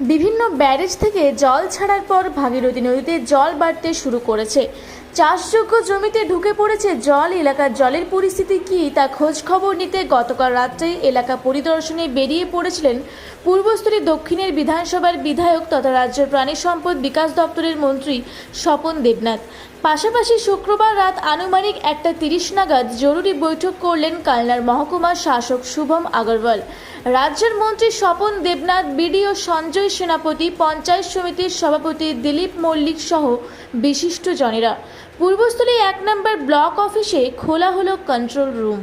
বিভিন্ন ব্যারেজ থেকে জল ছাড়ার পর ভাগীরথী নদীতে জল বাড়তে শুরু করেছে। চাষযোগ্য জমিতে ঢুকে পড়েছে জল। এলাকার জলের পরিস্থিতি কী তা খোঁজ খবর নিতে গতকাল রাত্রে এলাকা পরিদর্শনে বেরিয়ে পড়েছিলেন পূর্বস্থলী দক্ষিণের বিধানসভার বিধায়ক তথা রাজ্যের প্রাণী সম্পদ বিকাশ দপ্তরের মন্ত্রী স্বপন দেবনাথ। পাশাপাশি শুক্রবার রাত আনুমানিক একটা তিরিশ নাগাদ জরুরি বৈঠক করলেন কালনার মহকুমার শাসক শুভম আগরওয়াল। রাজ্যের মন্ত্রী স্বপন দেবনাথ, বিডিও সঞ্জয় সেনাপতি, পঞ্চায়েত সমিতির সভাপতি দিলীপ মল্লিক সহ বিশিষ্ট জনেরা। পূর্বস্থলী এক নম্বর ব্লক অফিসে খোলা হলো কন্ট্রোল রুম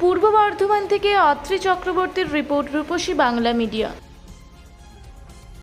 পূর্ব বর্ধমান থেকে অত্রি চক্রবর্তীর রিপোর্ট রূপসী বাংলা মিডিয়া।